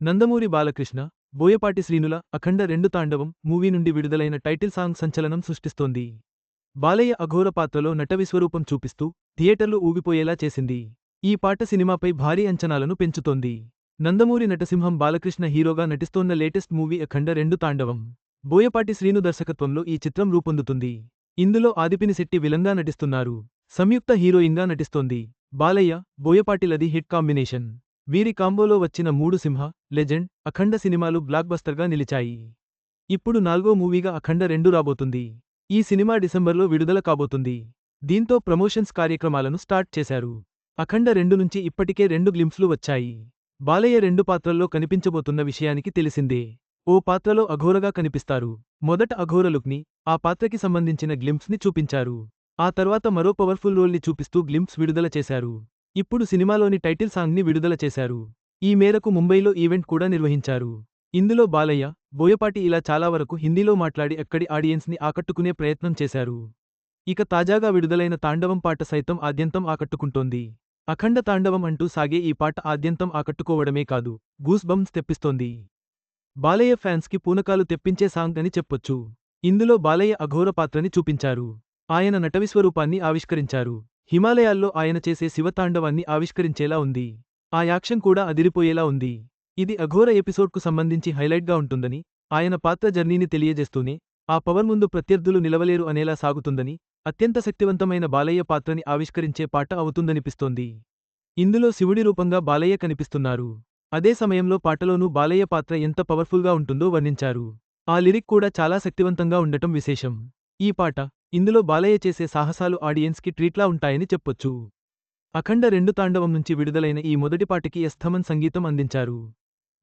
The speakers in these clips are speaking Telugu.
నందమూరి బాలకృష్ణ బోయపాటి శ్రీనుల అఖండ రెండు తాండవం మూవీ నుండి విడుదలైన టైటిల్ సాంగ్ సంచలనం సృష్టిస్తోంది. బాలయ్య అఘోర పాత్రలో నట విశ్వరూపం చూపిస్తూ థియేటర్లు ఊగిపోయేలా చేసింది. ఈ పాట సినిమాపై భారీ అంచనాలను పెంచుతోంది. నందమూరి నటసింహం బాలకృష్ణ హీరోగా నటిస్తోన్న లేటెస్ట్ మూవీ అఖండ రెండు తాండవం బోయపాటి శ్రీను దర్శకత్వంలో ఈ చిత్రం రూపొందుతుంది. ఇందులో ఆదిపినిశెట్టి విలంగా నటిస్తున్నారు. సంయుక్త హీరోయిన్గా నటిస్తోంది. బాలయ్య బోయపాటిలది హిట్ కాంబినేషన్. వీరి కాంబోలో వచ్చిన మూడు సింహ లెజెండ్ అఖండ సినిమాలు బ్లాక్బస్టర్గా నిలిచాయి. ఇప్పుడు నాల్గో మూవీగా అఖండ రెండు రాబోతుంది. ఈ సినిమా డిసెంబర్లో విడుదల కాబోతుంది. దీంతో ప్రమోషన్స్ కార్యక్రమాలను స్టార్ట్ చేశారు. అఖండ రెండు నుంచి ఇప్పటికే రెండు గ్లింప్స్లు వచ్చాయి. బాలయ్య రెండు పాత్రల్లో కనిపించబోతున్న విషయానికి తెలిసిందే. ఓ పాత్రలో అఘోరగా కనిపిస్తారు. మొదట అఘోర లుక్ని ఆ పాత్రకి సంబంధించిన గ్లింప్స్ని చూపించారు. ఆ తర్వాత మరో పవర్ఫుల్ రోల్ని చూపిస్తూ గ్లింప్స్ విడుదల చేశారు. ఇప్పుడు సినిమాలోని టైటిల్ సాంగ్ని విడుదల చేశారు. ఈ మేరకు ముంబైలో ఈవెంట్ కూడా నిర్వహించారు. ఇందులో బాలయ్య బోయపాటి ఇలా చాలా వరకు హిందీలో మాట్లాడి అక్కడి ఆడియన్స్ని ఆకట్టుకునే ప్రయత్నం చేశారు. ఇక తాజాగా విడుదలైన తాండవం పాట సైతం ఆద్యంతం ఆకట్టుకుంటోంది. అఖండ తాండవం అంటూ సాగే ఈ పాట ఆద్యంతం ఆకట్టుకోవడమే కాదు గూస్ బంప్స్ తెప్పిస్తోంది. బాలయ్య ఫ్యాన్స్కి పూనకాలు తెప్పించే సాంగ్ అని చెప్పొచ్చు. ఇందులో బాలయ్య అఘోర పాత్రని చూపించారు. ఆయన నటవిస్వరూపాన్ని ఆవిష్కరించారు. హిమాలయాల్లో ఆయన చేసే శివతాండవాన్ని ఆవిష్కరించేలా ఉంది. ఆ యాక్షన్ కూడా అదిరిపోయేలా ఉంది. ఇది అఘోర ఎపిసోడ్కు సంబంధించి హైలైట్గా ఉంటుందని ఆయన పాత్ర జర్నీని తెలియజేస్తూనే ఆ పవర్ ముందు ప్రత్యర్థులు నిలవలేరు అనేలా సాగుతుందని అత్యంత శక్తివంతమైన బాలయ్య పాత్రని ఆవిష్కరించే పాట అవుతుందనిపిస్తోంది. ఇందులో శివుడి రూపంగా బాలయ్య కనిపిస్తున్నారు. అదే సమయంలో పాటలోనూ బాలయ్య పాత్ర ఎంత పవర్ఫుల్గా ఉంటుందో వర్ణించారు. ఆ లిరిక్ కూడా చాలా శక్తివంతంగా ఉండటం విశేషం. ఈ పాట ఇందులో బాలయ్య చేసే సాహసాలు ఆడియన్స్కి ట్రీట్లా ఉంటాయని చెప్పొచ్చు. అఖండ రెండు తాండవం నుంచి విడుదలైన ఈ మొదటిపాటికి ఎస్ థమన్ సంగీతం అందించారు.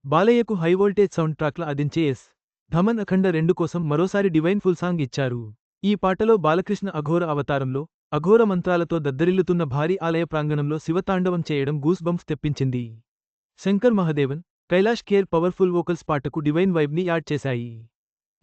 బాలయ్యకు హై వోల్టేజ్ సౌండ్ ట్రాక్ల అందించే ఎస్ ధమన్ అఖండ రెండు కోసం మరోసారి డివైన్ ఫుల్ సాంగ్ ఇచ్చారు. ఈ పాటలో బాలకృష్ణ అఘోర అవతారంలో అఘోర మంత్రాలతో దద్దరిల్లుతున్న భారీ ఆలయ ప్రాంగణంలో శివతాండవం చేయడం గూస్ బంప్స్ తెప్పించింది. శంకర్ మహదేవన్ కైలాష్ ఖేర్ పవర్ఫుల్ వోకల్స్ పాటకు డివైన్ వైబ్ని యాడ్ చేశాయి.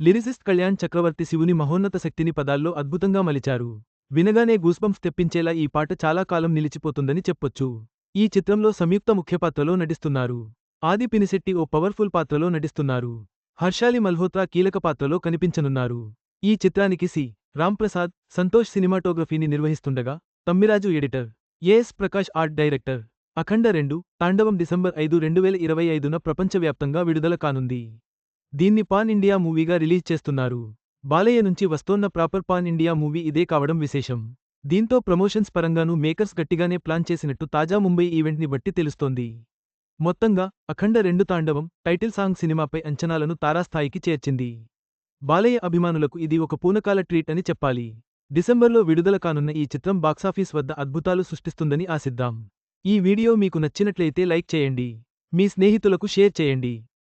లిరిసిస్ట్ కళ్యాణ్ చక్రవర్తి శివుని మహోన్నత శక్తిని పదాల్లో అద్భుతంగా మలిచారు. వినగానే గూస్బంప్స్ తెప్పించేలా ఈ పాట చాలా కాలం నిలిచిపోతుందని చెప్పొచ్చు. ఈ చిత్రంలో సంయుక్త ముఖ్యపాత్రలో నటిస్తున్నారు. ఆది పినిశెట్టి ఓ పవర్ఫుల్ పాత్రలో నటిస్తున్నారు. హర్షాలి మల్హోత్రా కీలక పాత్రలో కనిపించనున్నారు. ఈ చిత్రానికి సి. రాంప్రసాద్ సంతోష్ సినిమాటోగ్రఫీని నిర్వహిస్తుండగా Thammiraju editor AS Prakash art director Akhanda రెండు తాండవం డిసెంబర్ ఐదు రెండు వేల ఇరవై ఐదున ప్రపంచవ్యాప్తంగా విడుదల కానుంది. దీన్ని పాన్ ఇండియా మూవీగా రిలీజ్ చేస్తున్నారు. బాలయ్య నుంచి వస్తోన్న ప్రాపర్ పాన్ ఇండియా మూవీ ఇదే కావడం విశేషం. దీంతో ప్రమోషన్స్ పరంగానూ మేకర్స్ గట్టిగానే ప్లాన్ చేసినట్టు తాజా ముంబై ఈవెంట్ని బట్టి తెలుస్తోంది. మొత్తంగా అఖండ రెండు తాండవం టైటిల్ సాంగ్ సినిమాపై అంచనాలను తారాస్థాయికి చేర్చింది. బాలయ్య అభిమానులకు ఇది ఒక పూనకాల ట్రీట్ అని చెప్పాలి. డిసెంబర్లో విడుదల కానున్న ఈ చిత్రం బాక్సాఫీస్ వద్ద అద్భుతాలు సృష్టిస్తుందని ఆశిద్దాం. ఈ వీడియో మీకు నచ్చినట్లయితే లైక్ చేయండి. మీ స్నేహితులకు షేర్ చేయండి.